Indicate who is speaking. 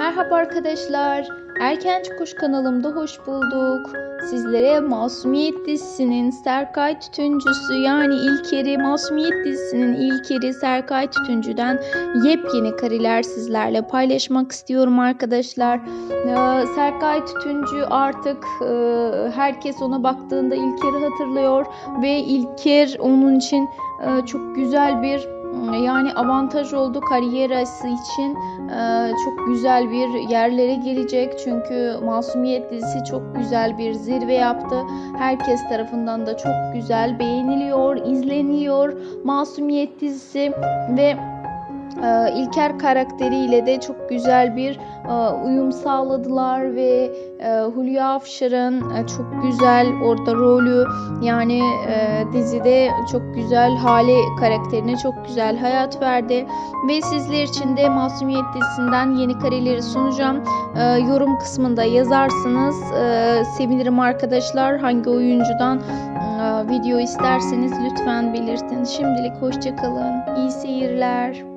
Speaker 1: Merhaba arkadaşlar. Erken Çıkış kanalımda hoş bulduk. Sizlere Masumiyet dizisinin Serkay Tütüncüsü yani İlker'i Masumiyet dizisinin İlker'i Serkay Tütüncü'den yepyeni kareler sizlerle paylaşmak istiyorum arkadaşlar. Ee, Serkay Tütüncü artık e, herkes ona baktığında İlker'i hatırlıyor ve İlker onun için e, çok güzel bir yani avantaj oldu kariyerası için ee, çok güzel bir yerlere gelecek çünkü Masumiyet dizisi çok güzel bir zirve yaptı. Herkes tarafından da çok güzel beğeniliyor, izleniyor. Masumiyet dizisi ve e, İlker karakteriyle de çok güzel bir e, uyum sağladılar ve e, Hülya Avşar'ın e, çok güzel orada rolü yani dizide çok güzel Hale karakterine çok güzel hayat verdi ve sizler için de Masumiyet dizisinden yeni kareleri sunacağım. Yorum kısmında yazarsınız. Sevinirim arkadaşlar. Hangi oyuncudan video isterseniz lütfen belirtin. Şimdilik hoşçakalın. İyi seyirler.